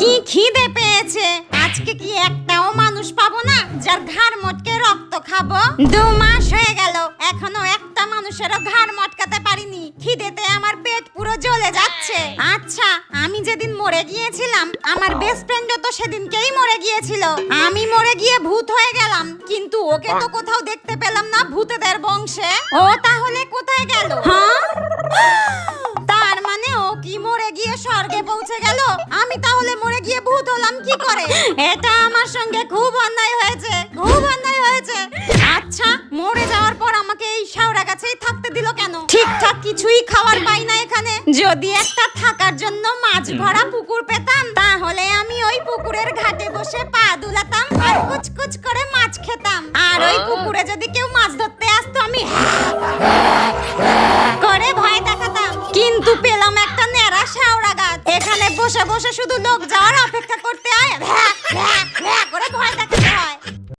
কি খিদে পেয়েছে? আজকে কি একটাও মানুষ পাবো না যার ঘাড় মটকে রক্ত খাব? দু মাস হয়ে গেল এখনও একটা মানুষেরও ঘাড় মটকাতে পারিনি। খিদেতে আমার পেট পুরো জ্বলে যাচ্ছে। আচ্ছা আমি যেদিন মরে গিয়েছিলাম আমার বেস্ট ফ্রেন্ডও তো সেদিনকেই মরে গিয়েছিল। আমি মরে গিয়ে ভূত হয়ে গেলাম কিন্তু ওকে তো কোথাও দেখতে পেলাম না ভূতেদের বংশে। ও কি মরে গিয়ে স্বর্গে পৌঁছে গেল? আমি তাহলে মরে গিয়ে ভূত হলাম কি করে? এটা আমার সঙ্গে খুব অন্যায় হয়েছে খুব অন্যায় হয়েছে। আচ্ছা মরে যাওয়ার পর আমাকে এই শাওরা গাছেই থাকতে দিল কেন? ঠিকঠাক কিছুই খাবার পাই না এখানে। যদি একটা থাকার জন্য মাছ ভরা পুকুর পেতাম তাহলে আমি ওই পুকুরের ঘাটে বসে পা দুলাতাম আর কুচকুচ করে মাছ খেতাম। আর ওই পুকুরে যদি কেউ মাছ ধরতে আসতো বসে বসে শুধু লোক যাওয়ার অপেক্ষা করতে আয়। করে ভয়